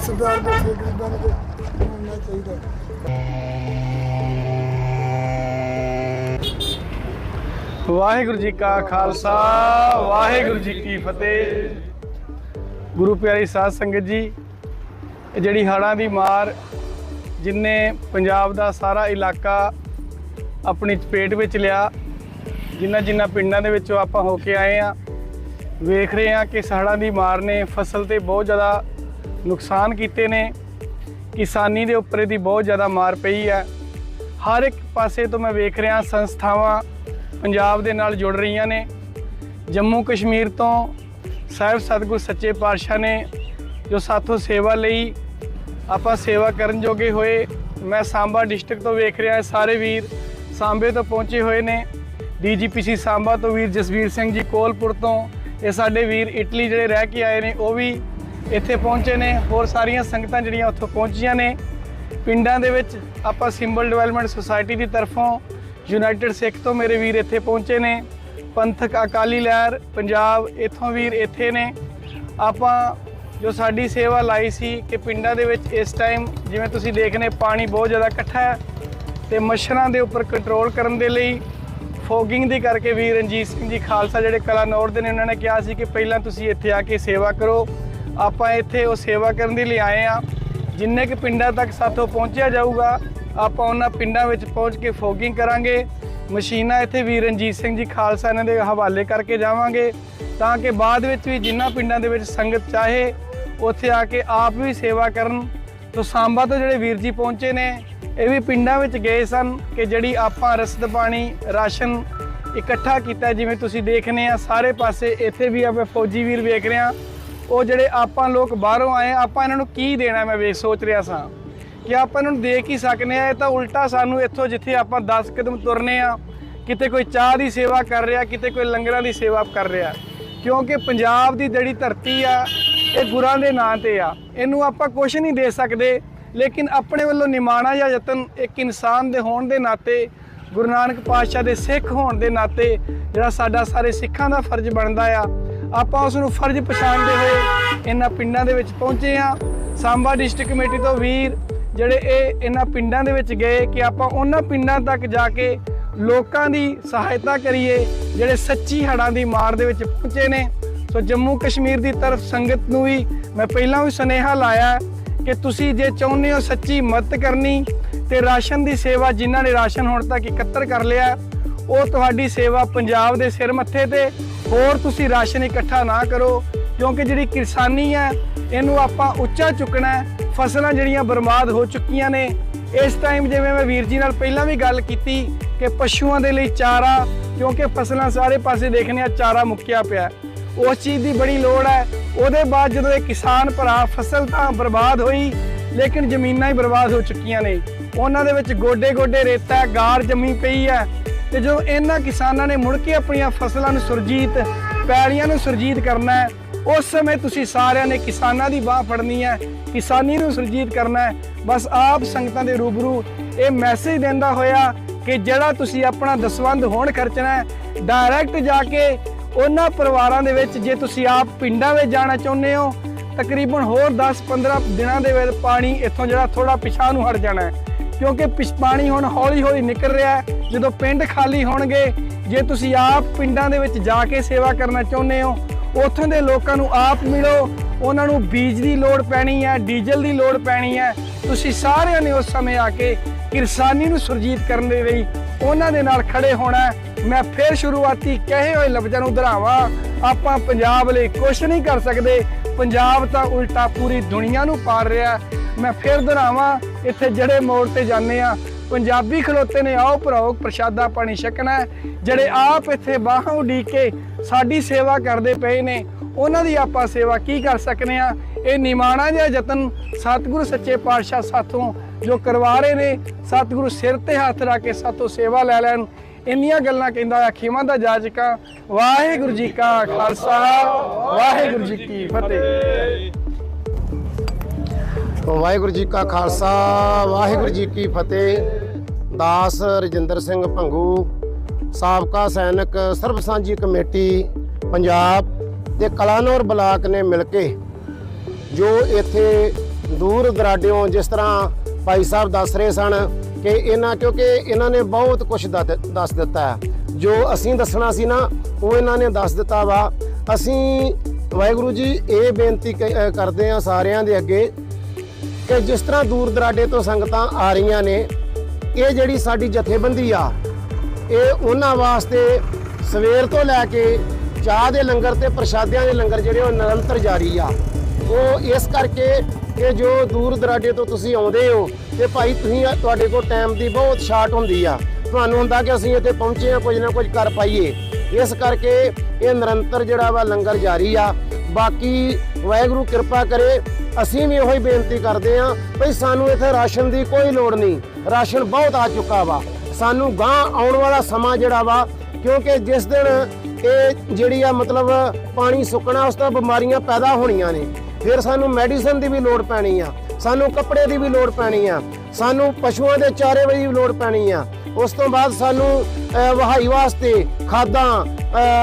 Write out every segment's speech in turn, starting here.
ਸਰਦਾਰ ਬੈਠੇ ਗਰੀਬਾਂ ਨੂੰ ਤੇ ਚਾਹੀਦਾ। ਵਾਹਿਗੁਰੂ ਜੀ ਕਾ ਖਾਲਸਾ, ਵਾਹਿਗੁਰੂ ਜੀ ਕੀ ਫਤਿਹ। ਗੁਰੂ ਪਿਆਰੀ ਸਾਧ ਸੰਗਤ ਜੀ, ਇਹ ਜਿਹੜੀ ਹੜ੍ਹਾਂ ਦੀ ਮਾਰ ਜਿਨੇ ਪੰਜਾਬ ਦਾ ਸਾਰਾ ਇਲਾਕਾ ਆਪਣੀ ਚਪੇਟ ਵਿੱਚ ਲਿਆ ਜਿਨ੍ਹਾਂ ਜਿਨ੍ਹਾਂ ਪਿੰਡਾਂ ਦੇ ਵਿੱਚੋਂ ਆਪਾਂ ਹੋ ਕੇ ਆਏ ਆ ਵੇਖ ਰਹੇ ਆ ਕਿ ਹੜ੍ਹਾਂ ਦੀ ਮਾਰ ਨੇ, ਫਸਲ ਤੇ ਬਹੁਤ ਜ਼ਿਆਦਾ ਨੁਕਸਾਨ ਕੀਤੇ ਨੇ। ਕਿਸਾਨੀ ਦੇ ਉੱਪਰ ਇਹਦੀ ਬਹੁਤ ਜ਼ਿਆਦਾ ਮਾਰ ਪਈ ਹੈ। ਹਰ ਇੱਕ ਪਾਸੇ ਤੋਂ ਮੈਂ ਵੇਖ ਰਿਹਾ, ਸੰਸਥਾਵਾਂ ਪੰਜਾਬ ਦੇ ਨਾਲ ਜੁੜ ਰਹੀਆਂ ਨੇ। ਜੰਮੂ ਕਸ਼ਮੀਰ ਤੋਂ ਸਾਹਿਬ ਸਤਿਗੁਰ ਸੱਚੇ ਪਾਤਸ਼ਾਹ ਨੇ, ਜੋ ਸਾਥੋਂ ਸੇਵਾ ਲਈ ਆਪਾਂ ਸੇਵਾ ਕਰਨ ਜੋਗੇ ਹੋਏ। ਮੈਂ ਸਾਂਬਾ ਡਿਸਟ੍ਰਿਕਟ ਤੋਂ ਵੇਖ ਰਿਹਾ, ਸਾਰੇ ਵੀਰ ਸਾਂਬੇ ਤੋਂ ਪਹੁੰਚੇ ਹੋਏ ਨੇ। ਡੀਜੀਪੀਸੀ ਸਾਂਬਾ ਤੋਂ ਵੀਰ ਜਸਵੀਰ ਸਿੰਘ ਜੀ ਕੋਲਪੁਰ ਤੋਂ। ਇਹ ਸਾਡੇ ਵੀਰ ਇਟਲੀ ਜਿਹੜੇ ਰਹਿ ਕੇ ਆਏ ਨੇ, ਉਹ ਵੀ ਇੱਥੇ ਪਹੁੰਚੇ ਨੇ। ਹੋਰ ਸਾਰੀਆਂ ਸੰਗਤਾਂ ਜਿਹੜੀਆਂ ਉੱਥੋਂ ਪਹੁੰਚੀਆਂ ਨੇ। ਪਿੰਡਾਂ ਦੇ ਵਿੱਚ ਆਪਾਂ ਸਿੰਬਲ ਡਿਵੈਲਪਮੈਂਟ ਸੁਸਾਇਟੀ ਦੀ ਤਰਫੋਂ ਯੂਨਾਈਟਿਡ ਸਿੱਖ ਤੋਂ ਮੇਰੇ ਵੀਰ ਇੱਥੇ ਪਹੁੰਚੇ ਨੇ। ਪੰਥਕ ਅਕਾਲੀ ਲਹਿਰ, ਪੰਜਾਬ ਇੱਥੋਂ ਵੀਰ ਇੱਥੇ ਨੇ। ਆਪਾਂ ਜੋ ਸਾਡੀ ਸੇਵਾ ਲਾਈ ਸੀ ਕਿ ਪਿੰਡਾਂ ਦੇ ਵਿੱਚ ਇਸ ਟਾਈਮ ਜਿਵੇਂ ਤੁਸੀਂ ਦੇਖਨੇ ਪਾਣੀ ਬਹੁਤ ਜ਼ਿਆਦਾ ਇਕੱਠਾ ਹੈ ਤੇ ਮੱਛਰਾਂ ਦੇ ਉੱਪਰ ਕੰਟਰੋਲ ਕਰਨ ਦੇ ਲਈ ਫੋਗਿੰਗ ਦੀ ਕਰਕੇ ਵੀਰ ਰਣਜੀਤ ਸਿੰਘ ਜੀ ਖਾਲਸਾ ਜਿਹੜੇ ਕਲਾਨੌਰ ਦੇ ਨੇ, ਉਹਨਾਂ ਨੇ ਕਿਹਾ ਸੀ ਕਿ ਪਹਿਲਾਂ ਤੁਸੀਂ ਇੱਥੇ ਆ ਕੇ ਸੇਵਾ ਕਰੋ। ਆਪਾਂ ਇੱਥੇ ਉਹ ਸੇਵਾ ਕਰਨ ਦੇ ਲਈ ਆਏ ਆ ਜਿੰਨੇ ਕਿ ਪਿੰਡਾਂ ਤੱਕ ਸਾਥੋਂ ਪਹੁੰਚਿਆ ਜਾਊਗਾ, ਆਪਾਂ ਉਹਨਾਂ ਪਿੰਡਾਂ ਵਿੱਚ ਪਹੁੰਚ ਕੇ ਫੋਗਿੰਗ ਕਰਾਂਗੇ। ਮਸ਼ੀਨਾਂ ਇੱਥੇ ਵੀਰ ਰਣਜੀਤ ਸਿੰਘ ਜੀ ਖਾਲਸਾ ਇਹਨਾਂ ਦੇ ਹਵਾਲੇ ਕਰਕੇ ਜਾਵਾਂਗੇ। ਤਾਂ ਕਿ ਬਾਅਦ ਵਿੱਚ ਵੀ ਜਿਨ੍ਹਾਂ ਪਿੰਡਾਂ ਦੇ ਵਿੱਚ ਸੰਗਤ ਚਾਹੇ, ਉੱਥੇ ਆ ਕੇ ਆਪ ਵੀ ਸੇਵਾ ਕਰਨ। ਤੋਂ ਸਾਂਬਾ ਤੋਂ ਜਿਹੜੇ ਵੀਰ ਜੀ ਪਹੁੰਚੇ ਨੇ, ਇਹ ਵੀ ਪਿੰਡਾਂ ਵਿੱਚ ਗਏ ਸਨ ਕਿ ਜਿਹੜੀ ਆਪਾਂ ਰਸਦ ਪਾਣੀ, ਰਾਸ਼ਨ ਇਕੱਠਾ ਕੀਤਾ, ਜਿਵੇਂ ਤੁਸੀਂ ਦੇਖਨੇ ਆ, ਸਾਰੇ ਪਾਸੇ ਇੱਥੇ ਵੀ ਆਪਾਂ ਫੌਜੀ ਵੀਰ ਵੇਖ ਰਹੇ ਆ ਉਹ ਜਿਹੜੇ ਆਪਾਂ ਲੋਕ ਬਾਹਰੋਂ ਆਏ ਆਪਾਂ ਇਹਨਾਂ ਨੂੰ ਕੀ ਦੇਣਾ ਮੈਂ ਵੇਖ ਸੋਚ ਰਿਹਾ ਸਾਂ। ਕਿ ਆਪਾਂ ਇਹਨਾਂ ਨੂੰ ਦੇ ਕੀ ਸਕਨੇ ਆ, ਇਹ ਤਾਂ ਉਲਟਾ ਸਾਨੂੰ ਇੱਥੋਂ ਜਿੱਥੇ ਆਪਾਂ 10 ਕਦਮ ਤੁਰਨੇ ਆ, ਕਿਤੇ ਕੋਈ ਚਾਹ ਦੀ ਸੇਵਾ ਕਰ ਰਿਹਾ, ਕਿਤੇ ਕੋਈ ਲੰਗਰਾਂ ਦੀ ਸੇਵਾ ਕਰ ਰਿਹਾ। ਕਿਉਂਕਿ ਪੰਜਾਬ ਦੀ ਜਿਹੜੀ ਧਰਤੀ ਆ, ਇਹ ਗੁਰਾਂ ਦੇ ਨਾਂ ਤੇ ਆ। ਇਹਨੂੰ ਆਪਾਂ ਕੁਝ ਨਹੀਂ ਦੇ ਸਕਦੇ, ਲੇਕਿਨ ਆਪਣੇ ਵੱਲੋਂ ਨਿਮਾਣਾ ਜਾਂ ਯਤਨ ਇੱਕ ਇਨਸਾਨ ਦੇ ਹੋਣ ਦੇ ਨਾਤੇ, ਗੁਰੂ ਨਾਨਕ ਪਾਤਸ਼ਾਹ ਦੇ ਸਿੱਖ ਹੋਣ ਦੇ ਨਾਤੇ, ਜਿਹੜਾ ਸਾਡਾ ਸਾਰੇ ਸਿੱਖਾਂ ਦਾ ਫਰਜ਼ ਬਣਦਾ ਆ ਆਪਾਂ ਉਸ ਨੂੰ ਫਰਜ਼ ਪਛਾਣਦੇ ਹੋਏ ਇਹਨਾਂ ਪਿੰਡਾਂ ਦੇ ਵਿੱਚ ਪਹੁੰਚੇ ਆ ਸਾਂਬਾ ਡਿਸਟ੍ਰਿਕਟ ਕਮੇਟੀ ਤੋਂ ਵੀਰ ਜਿਹੜੇ ਇਹ ਇਹਨਾਂ ਪਿੰਡਾਂ ਦੇ ਵਿੱਚ ਗਏ ਕਿ ਆਪਾਂ ਉਹਨਾਂ ਪਿੰਡਾਂ ਤੱਕ ਜਾ ਕੇ ਲੋਕਾਂ ਦੀ ਸਹਾਇਤਾ ਕਰੀਏ, ਜਿਹੜੇ ਸੱਚੀ ਹੜ੍ਹਾਂ ਦੀ ਮਾਰ ਦੇ ਵਿੱਚ ਪਹੁੰਚੇ ਨੇ। ਸੋ ਜੰਮੂ ਕਸ਼ਮੀਰ ਦੀ ਤਰਫ ਸੰਗਤ ਨੂੰ ਵੀ ਮੈਂ ਪਹਿਲਾਂ ਵੀ ਸੁਨੇਹਾ ਲਾਇਆ ਕਿ ਤੁਸੀਂ ਜੇ ਚਾਹੁੰਦੇ ਹੋ ਸੱਚੀ ਮਦਦ ਕਰਨੀ ਤੇ ਰਾਸ਼ਨ ਦੀ ਸੇਵਾ ਜਿਨ੍ਹਾਂ ਨੇ ਰਾਸ਼ਨ ਹੁਣ ਤੱਕ ਇਕੱਤਰ ਕਰ ਲਿਆ ਉਹ ਤੁਹਾਡੀ ਸੇਵਾ ਪੰਜਾਬ ਦੇ ਸਿਰ ਮੱਥੇ ਤੇ ਹੋਰ ਤੁਸੀਂ ਰਾਸ਼ਨ ਇਕੱਠਾ ਨਾ ਕਰੋ, ਕਿਉਂਕਿ ਜਿਹੜੀ ਕਿਸਾਨੀ ਹੈ, ਇਹਨੂੰ ਆਪਾਂ ਉੱਚਾ ਚੁੱਕਣਾ ਹੈ, ਫਸਲਾਂ ਜਿਹੜੀਆਂ ਬਰਬਾਦ ਹੋ ਚੁੱਕੀਆਂ ਨੇ। ਇਸ ਟਾਈਮ ਜਿਵੇਂ ਮੈਂ ਵੀਰ ਜੀ ਨਾਲ ਪਹਿਲਾਂ ਵੀ ਗੱਲ ਕੀਤੀ ਕਿ ਪਸ਼ੂਆਂ ਦੇ ਲਈ ਚਾਰਾ, ਕਿਉਂਕਿ ਫਸਲਾਂ ਸਾਰੇ ਪਾਸੇ ਦੇਖਨੇ ਆ ਚਾਰਾ ਮੁੱਕਿਆ ਪਿਆ ਉਸ ਚੀਜ਼ ਦੀ ਬੜੀ ਲੋੜ ਹੈ। ਉਹਦੇ ਬਾਅਦ ਜਦੋਂ ਇਹ ਕਿਸਾਨ ਭਰਾ ਫਸਲ ਤਾਂ ਬਰਬਾਦ ਹੋਈ, ਲੇਕਿਨ ਜ਼ਮੀਨਾਂ ਹੀ ਬਰਬਾਦ ਹੋ ਚੁੱਕੀਆਂ ਨੇ। ਉਹਨਾਂ ਦੇ ਵਿੱਚ ਗੋਡੇ ਗੋਡੇ ਰੇਤਾ ਗਾਰ ਜੰਮੀ ਪਈ ਹੈ। ਤੇ ਜਦੋਂ ਇਹਨਾਂ ਕਿਸਾਨਾਂ ਨੇ ਮੁੜ ਕੇ ਆਪਣੀਆਂ ਫਸਲਾਂ ਨੂੰ ਸੁਰਜੀਤ ਪੈੜੀਆਂ ਨੂੰ ਸੁਰਜੀਤ ਕਰਨਾ ਹੈ, ਉਸ ਸਮੇਂ ਤੁਸੀਂ ਸਾਰਿਆਂ ਨੇ ਕਿਸਾਨਾਂ ਦੀ ਬਾਹ ਫੜਨੀ ਹੈ, ਕਿਸਾਨੀ ਨੂੰ ਸੁਰਜੀਤ ਕਰਨਾ ਹੈ। ਬਸ ਆਪ ਸੰਗਤਾਂ ਦੇ ਰੂਬਰੂ ਇਹ ਮੈਸੇਜ ਦਿੰਦਾ ਹੋਇਆ ਕਿ ਜਿਹੜਾ ਤੁਸੀਂ ਆਪਣਾ ਦਸਵੰਧ ਹੋਣ ਖਰਚਣਾ ਹੈ ਡਾਇਰੈਕਟ ਜਾ ਕੇ ਉਹਨਾਂ ਪਰਿਵਾਰਾਂ ਦੇ ਵਿੱਚ ਜੇ ਤੁਸੀਂ ਆਪ ਪਿੰਡਾਂ ਵਿੱਚ ਜਾਣਾ ਚਾਹੁੰਦੇ ਹੋ, ਤਕਰੀਬਨ ਹੋਰ 10-15 ਦਿਨਾਂ ਦੇ ਵਿੱਚ ਪਾਣੀ ਇੱਥੋਂ ਜਿਹੜਾ ਥੋੜਾ ਪਿਛਾਂ ਨੂੰ ਹਟ ਜਾਣਾ ਹੈ। ਕਿਉਂਕਿ ਪਿਛ, ਪਾਣੀ ਹੁਣ ਹੌਲੀ-ਹੌਲੀ ਨਿਕਲ ਰਿਹਾ ਹੈ। ਜਦੋਂ ਪਿੰਡ ਖਾਲੀ ਹੋਣਗੇ, ਜੇ ਤੁਸੀਂ ਆਪ ਪਿੰਡਾਂ ਦੇ ਵਿੱਚ ਜਾ ਕੇ ਸੇਵਾ ਕਰਨਾ ਚਾਹੁੰਦੇ ਹੋ, ਉੱਥੋਂ ਦੇ ਲੋਕਾਂ ਨੂੰ ਆਪ ਮਿਲੋ। ਉਹਨਾਂ ਨੂੰ ਬੀਜ ਦੀ ਲੋੜ ਪੈਣੀ ਹੈ, ਡੀਜ਼ਲ ਦੀ ਲੋੜ ਪੈਣੀ ਹੈ। ਤੁਸੀਂ ਸਾਰਿਆਂ ਨੇ ਉਸ ਸਮੇਂ ਆ ਕੇ ਕਿਰਸਾਨੀ ਨੂੰ ਸੁਰਜੀਤ ਕਰਨ ਦੇ ਲਈ ਉਹਨਾਂ ਦੇ ਨਾਲ ਖੜੇ ਹੋਣਾ ਮੈਂ ਫਿਰ ਸ਼ੁਰੂਆਤੀ ਕਹੇ ਹੋਏ ਲਫ਼ਜ਼ਾਂ ਨੂੰ ਦੁਹਰਾਵਾਂ। ਆਪਾਂ ਪੰਜਾਬ ਲਈ ਕੁਝ ਨਹੀਂ ਕਰ ਸਕਦੇ। ਪੰਜਾਬ ਤਾਂ ਉਲਟਾ ਪੂਰੀ ਦੁਨੀਆ ਨੂੰ ਪਾਰ ਰਿਹਾ ਮੈਂ ਫਿਰ ਦੁਹਰਾਵਾਂ, ਇੱਥੇ ਜਿਹੜੇ ਮੋੜ ਤੇ ਜਾਂਦੇ ਆ ਪੰਜਾਬੀ ਖਲੋਤੇ ਨੇ, ਆਓ ਭਰਾਓ, ਪ੍ਰਸ਼ਾਦਾ ਪਾਣੀ ਛਕਣਾ ਜਿਹੜੇ ਆਪ ਇੱਥੇ ਬਾਹਾਂ ਉਡੀਕ ਕੇ ਸਾਡੀ ਸੇਵਾ ਕਰਦੇ ਪਏ ਨੇ, ਉਹਨਾਂ ਦੀ ਆਪਾਂ ਸੇਵਾ ਕੀ ਕਰ ਸਕਨੇ ਆ? ਇਹ ਨਿਮਾਣਾ ਜਿਹਾ ਯਤਨ ਸਤਿਗੁਰੂ ਸੱਚੇ ਪਾਤਸ਼ਾਹ ਸਾਥੋਂ ਜੋ ਕਰਵਾ ਰਹੇ ਨੇ, ਸਤਿਗੁਰੂ ਸਿਰ ਤੇ ਹੱਥ ਰੱਖ ਕੇ ਸਾਥੋਂ ਸੇਵਾ ਲੈ ਲੈਣ। ਇੰਨੀਆਂ ਗੱਲਾਂ ਕਹਿੰਦਾ ਆ ਖਿਮਾ ਦਾ ਜਾਜਕਾ, ਵਾਹਿਗੁਰੂ ਜੀ ਕਾ ਖਾਲਸਾ, ਵਾਹਿਗੁਰੂ ਜੀ ਕੀ ਫਤਿਹ। ਵਾਹਿਗੁਰੂ ਜੀ ਕਾ ਖਾਲਸਾ, ਵਾਹਿਗੁਰੂ ਜੀ ਕੀ ਫਤਿਹ। ਦਾਸ ਰਜਿੰਦਰ ਸਿੰਘ ਭੰਗੂ, ਸਾਬਕਾ ਸੈਨਿਕ, ਸਰਬ ਸਾਂਝੀ ਕਮੇਟੀ, ਪੰਜਾਬ ਤੇ ਕਲਾਨੌਰ ਬਲਾਕ ਨੇ ਮਿਲ ਕੇ ਜੋ ਇੱਥੇ ਦੂਰ ਦਰਾਡਿਓਂ ਜਿਸ ਤਰ੍ਹਾਂ ਭਾਈ ਸਾਹਿਬ ਦੱਸ ਰਹੇ ਸਨ ਕਿ ਇਹਨਾਂ ਕਿਉਂਕਿ ਇਹਨਾਂ ਨੇ ਬਹੁਤ ਕੁਝ ਦੱਸ ਦਿੱਤਾ ਹੈ। ਜੋ ਅਸੀਂ ਦੱਸਣਾ ਸੀ ਨਾ, ਉਹ ਇਹਨਾਂ ਨੇ ਦੱਸ ਦਿੱਤਾ ਵਾ। ਅਸੀਂ ਵਾਹਿਗੁਰੂ ਜੀ ਇਹ ਬੇਨਤੀ ਕ- ਕਰਦੇ ਆ ਸਾਰਿਆਂ ਦੇ ਅੱਗੇ ਕਿ ਜਿਸ ਤਰ੍ਹਾਂ ਦੂਰ ਦਰਾਡੇ ਤੋਂ ਸੰਗਤਾਂ ਆ ਰਹੀਆਂ ਨੇ ਇਹ ਜਿਹੜੀ ਸਾਡੀ ਜਥੇਬੰਦੀ ਆ, ਇਹ ਉਹਨਾਂ ਵਾਸਤੇ ਸਵੇਰ ਤੋਂ ਲੈ ਕੇ ਚਾਹ ਦੇ ਲੰਗਰ ਤੇ ਪ੍ਰਸ਼ਾਦਿਆਂ ਦੇ ਲੰਗਰ ਜਿਹੜੇ ਉਹ ਨਿਰੰਤਰ ਜਾਰੀ ਆ। ਉਹ ਇਸ ਕਰਕੇ ਕਿ ਜੋ ਦੂਰ ਦਰਾਡੇ ਤੋਂ ਤੁਸੀਂ ਆਉਂਦੇ ਹੋ ਤੇ ਭਾਈ ਤੁਸੀਂ ਤੁਹਾਡੇ ਕੋਲ ਟਾਈਮ ਦੀ ਬਹੁਤ ਸ਼ਾਰਟ ਹੁੰਦੀ ਆ। ਤੁਹਾਨੂੰ ਹੁੰਦਾ ਕਿ ਅਸੀਂ ਇੱਥੇ ਪਹੁੰਚੇ ਆ ਕੁਝ ਨਾ ਕੁਝ ਕਰ ਪਾਈਏ। ਇਸ ਕਰਕੇ ਇਹ ਨਿਰੰਤਰ ਜਿਹੜਾ ਵਾ ਲੰਗਰ ਜਾਰੀ ਆ। ਬਾਕੀ ਵਾਹਿਗੁਰੂ ਕਿਰਪਾ ਕਰੇ ਅਸੀਂ ਵੀ ਉਹੀ ਬੇਨਤੀ ਕਰਦੇ ਆ ਭਈ ਸਾਨੂੰ ਇੱਥੇ ਰਾਸ਼ਨ ਦੀ ਕੋਈ ਲੋੜ ਨਹੀਂ। ਰਾਸ਼ਨ ਬਹੁਤ ਆ ਚੁੱਕਾ ਵਾ। ਸਾਨੂੰ ਗਾਂ ਆਉਣ ਵਾਲਾ ਸਮਾਂ ਜਿਹੜਾ ਵਾ, ਕਿਉਂਕਿ ਜਿਸ ਦਿਨ ਇਹ ਜਿਹੜੀ ਆ ਮਤਲਬ ਪਾਣੀ ਸੁੱਕਣਾ, ਉਸ ਤੋਂ ਬਿਮਾਰੀਆਂ ਪੈਦਾ ਹੋਣੀਆਂ ਨੇ। ਫਿਰ ਸਾਨੂੰ ਮੈਡੀਸਨ ਦੀ ਵੀ ਲੋੜ ਪੈਣੀ ਆ। ਸਾਨੂੰ ਕੱਪੜੇ ਦੀ ਵੀ ਲੋੜ ਪੈਣੀ ਆ। ਸਾਨੂੰ ਪਸ਼ੂਆਂ ਦੇ ਚਾਰੇ ਦੀ ਵੀ ਲੋੜ ਪੈਣੀ ਆ। ਉਸ ਤੋਂ ਬਾਅਦ ਸਾਨੂੰ ਵਹਾਈ ਵਾਸਤੇ ਖਾਦਾਂ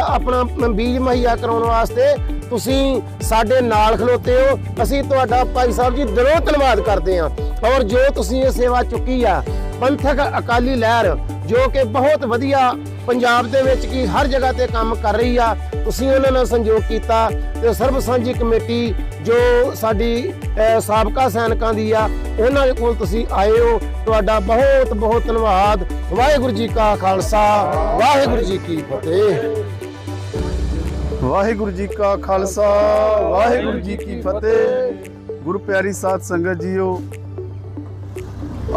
ਆਪਣਾ ਬੀਜ ਮੁਹੱਈਆ ਕਰਾਉਣ ਵਾਸਤੇ ਤੁਸੀਂ ਸਾਡੇ ਨਾਲ ਖਲੋਤੇ ਹੋ, ਅਸੀਂ ਤੁਹਾਡਾ ਭਾਈ ਸਾਹਿਬ ਜੀ ਦਿਲੋਂ ਧੰਨਵਾਦ ਕਰਦੇ ਹਾਂ। ਔਰ ਜੋ ਤੁਸੀਂ ਇਹ ਸੇਵਾ ਚੁੱਕੀ ਆ, ਪੰਥਕ ਅਕਾਲੀ ਲਹਿਰ, ਜੋ ਕਿ ਬਹੁਤ ਵਧੀਆ ਪੰਜਾਬ ਦੇ ਵਿੱਚ ਕੀ ਹਰ ਜਗ੍ਹਾ ਤੇ ਕੰਮ ਕਰ ਰਹੀ ਆ, ਤੁਸੀਂ ਉਹਨਾਂ ਨਾਲ ਸੰਯੋਗ ਕੀਤਾ ਤੇ ਸਰਬ ਸਾਂਝੀ ਕਮੇਟੀ ਜੋ ਸਾਡੀ ਸਾਬਕਾ ਸੈਨਿਕਾਂ ਦੀ ਆ, ਉਹਨਾਂ ਦੇ ਕੋਲ ਤੁਸੀਂ ਆਏ ਹੋ। ਤੁਹਾਡਾ ਬਹੁਤ ਬਹੁਤ ਧੰਨਵਾਦ। ਵਾਹਿਗੁਰੂ ਜੀ ਕਾ ਖਾਲਸਾ, ਵਾਹਿਗੁਰੂ ਜੀ ਕੀ ਫਤਿਹ। ਵਾਹਿਗੁਰੂ ਜੀ ਕਾ ਖਾਲਸਾ, ਵਾਹਿਗੁਰੂ ਜੀ ਕੀ ਫਤਿਹ। ਗੁਰੂ ਪਿਆਰੀ ਸਾਧ ਸੰਗਤ ਜੀਓ,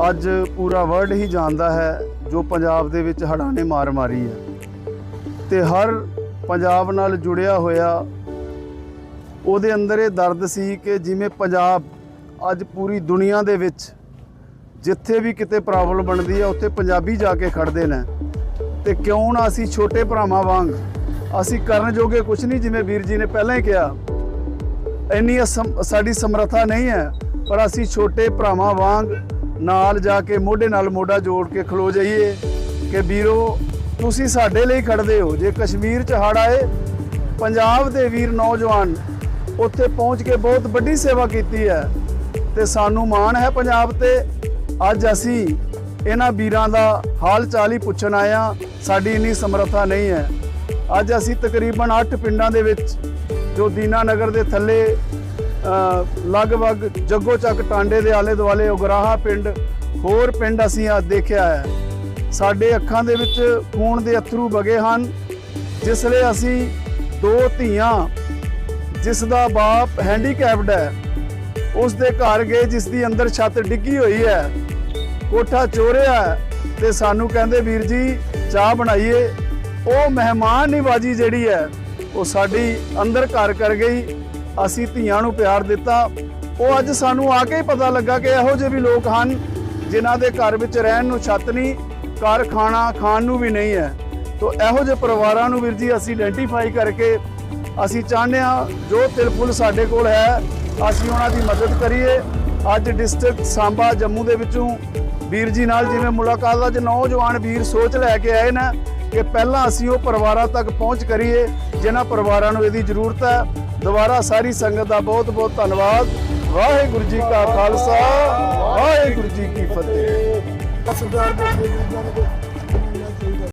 ਅੱਜ ਪੂਰਾ ਵਰਲਡ ਹੀ ਜਾਣਦਾ ਹੈ ਜੋ ਪੰਜਾਬ ਦੇ ਵਿੱਚ ਹੜ੍ਹਾਂ ਨੇ ਮਾਰ ਮਾਰੀ ਹੈ। ਤੇ ਹਰ ਪੰਜਾਬ ਨਾਲ ਜੁੜਿਆ ਹੋਇਆ, ਉਹਦੇ ਅੰਦਰ ਇਹ ਦਰਦ ਸੀ ਕਿ ਜਿਵੇਂ ਪੰਜਾਬ ਅੱਜ ਪੂਰੀ ਦੁਨੀਆ ਦੇ ਵਿੱਚ ਜਿੱਥੇ ਵੀ ਕਿਤੇ ਪ੍ਰੋਬਲਮ ਬਣਦੀ ਹੈ, ਉੱਥੇ ਪੰਜਾਬੀ ਜਾ ਕੇ ਖੜਦੇ ਨੇ। ਤੇ ਕਿਉਂ ਨਾ ਅਸੀਂ ਛੋਟੇ ਭਰਾਵਾਂ ਵਾਂਗ ਅਸੀਂ ਕਰਨ ਜੋਗੇ ਕੁਝ ਨਹੀਂ ਜਿਵੇਂ ਵੀਰ ਜੀ ਨੇ ਪਹਿਲਾਂ ਹੀ ਕਿਹਾ। ਇੰਨੀ ਅਸਮ- ਸਾਡੀ ਸਮਰੱਥਾ ਨਹੀਂ ਹੈ, ਪਰ ਅਸੀਂ ਛੋਟੇ ਭਰਾਵਾਂ ਵਾਂਗ ਨਾਲ ਜਾ ਕੇ ਮੋਢੇ ਨਾਲ ਮੋਢਾ ਜੋੜ ਕੇ ਖਲੋ ਜਾਈਏ ਕਿ ਵੀਰੋ, ਤੁਸੀਂ ਸਾਡੇ ਲਈ ਖੜਦੇ ਹੋ। ਜੇ ਕਸ਼ਮੀਰ ਚ ਹੜ੍ਹ ਆਏ, ਪੰਜਾਬ ਦੇ ਵੀਰ ਨੌਜਵਾਨ ਉੱਥੇ ਪਹੁੰਚ ਕੇ ਬਹੁਤ ਵੱਡੀ ਸੇਵਾ ਕੀਤੀ ਹੈ ਤੇ ਸਾਨੂੰ ਮਾਣ ਹੈ ਪੰਜਾਬ ਤੇ। ਅੱਜ ਅਸੀਂ ਇਹਨਾਂ ਵੀਰਾਂ ਦਾ ਹਾਲ ਚਾਲ ਹੀ ਪੁੱਛਣ ਆਇਆ ਸਾਡੀ ਇੰਨੀ ਸਮਰੱਥਾ ਨਹੀਂ ਹੈ। ਅੱਜ ਅਸੀਂ ਤਕਰੀਬਨ 8 ਪਿੰਡਾਂ ਦੇ ਵਿੱਚ, ਜੋ ਦੀਨਾ ਨਗਰ ਦੇ ਥੱਲੇ ਲਗਭਗ ਜੱਗੋ ਚੱਕ ਟਾਂਡੇ ਦੇ ਆਲੇ ਦੁਆਲੇ ਉਗਰਾਹਾ ਪਿੰਡ, ਹੋਰ ਪਿੰਡ ਅਸੀਂ ਅੱਜ ਦੇਖਿਆ ਹੈ। ਸਾਡੇ ਅੱਖਾਂ ਦੇ ਵਿੱਚ ਖੂਨ ਦੇ ਅਥਰੂ ਵਗੇ ਹਨ, ਜਿਸ ਲਈ ਅਸੀਂ ਦੋ ਧੀਆਂ, ਜਿਸ ਦਾ ਬਾਪ ਹੈਂਡੀਕੈਪਡ ਹੈ, ਉਸ ਦੇ ਘਰ ਗਏ, ਜਿਸ ਦੀ ਅੰਦਰ ਛੱਤ ਡਿੱਗੀ ਹੋਈ ਹੈ, ਕੋਠਾ ਚੋਰਿਆ ਹੈ ਤੇ ਸਾਨੂੰ ਕਹਿੰਦੇ, ਵੀਰ ਜੀ, ਚਾਹ ਬਣਾਈਏ। ਉਹ ਮਹਿਮਾਨ ਨਿਵਾਜੀ ਜਿਹੜੀ ਹੈ, ਉਹ ਸਾਡੀ ਅੰਦਰ ਘਰ ਕਰ ਗਈ। ਅਸੀਂ ਧੀਆਂ ਨੂੰ ਪਿਆਰ ਦਿੱਤਾ। ਉਹ ਅੱਜ ਸਾਨੂੰ ਆ ਕੇ ਹੀ ਪਤਾ ਲੱਗਾ ਕਿ ਇਹੋ ਜਿਹੇ ਵੀ ਲੋਕ ਹਨ, ਜਿਨ੍ਹਾਂ ਦੇ ਘਰ ਵਿੱਚ ਰਹਿਣ ਨੂੰ ਛੱਤ ਨਹੀਂ, ਘਰ ਖਾਣਾ ਖਾਣ ਨੂੰ ਵੀ ਨਹੀਂ ਹੈ। ਤੋ ਇਹੋ ਜਿਹੇ ਪਰਿਵਾਰਾਂ ਨੂੰ ਵੀਰ ਜੀ ਅਸੀਂ ਆਇਡੈਂਟੀਫਾਈ ਕਰਕੇ ਅਸੀਂ ਚਾਹੁੰਦੇ ਹਾਂ, ਜੋ ਤਿਲਫੁਲ ਸਾਡੇ ਕੋਲ ਹੈ, ਅਸੀਂ ਉਹਨਾਂ ਦੀ ਮਦਦ ਕਰੀਏ। ਅੱਜ ਡਿਸਟ੍ਰਿਕਟ ਸਾਂਬਾ ਜੰਮੂ ਦੇ ਵਿੱਚੋਂ ਵੀਰ ਜੀ ਨਾਲ ਜਿਵੇਂ ਮੁਲਾਕਾਤ ਅੱਜ ਨੌਜਵਾਨ ਵੀਰ ਸੋਚ ਲੈ ਕੇ ਆਏ ਨੇ ਕਿ ਪਹਿਲਾਂ ਅਸੀਂ ਉਹ ਪਰਿਵਾਰਾਂ ਤੱਕ ਪਹੁੰਚ ਕਰੀਏ, ਜਿਨ੍ਹਾਂ ਪਰਿਵਾਰਾਂ ਨੂੰ ਇਹਦੀ ਜ਼ਰੂਰਤ ਹੈ। ਦੁਬਾਰਾ ਸਾਰੀ ਸੰਗਤ ਦਾ ਬਹੁਤ ਬਹੁਤ ਧੰਨਵਾਦ। ਵਾਹਿਗੁਰੂ ਜੀ ਕਾ ਖਾਲਸਾ, ਵਾਹਿਗੁਰੂ ਜੀ ਕੀ ਫਤਿਹ।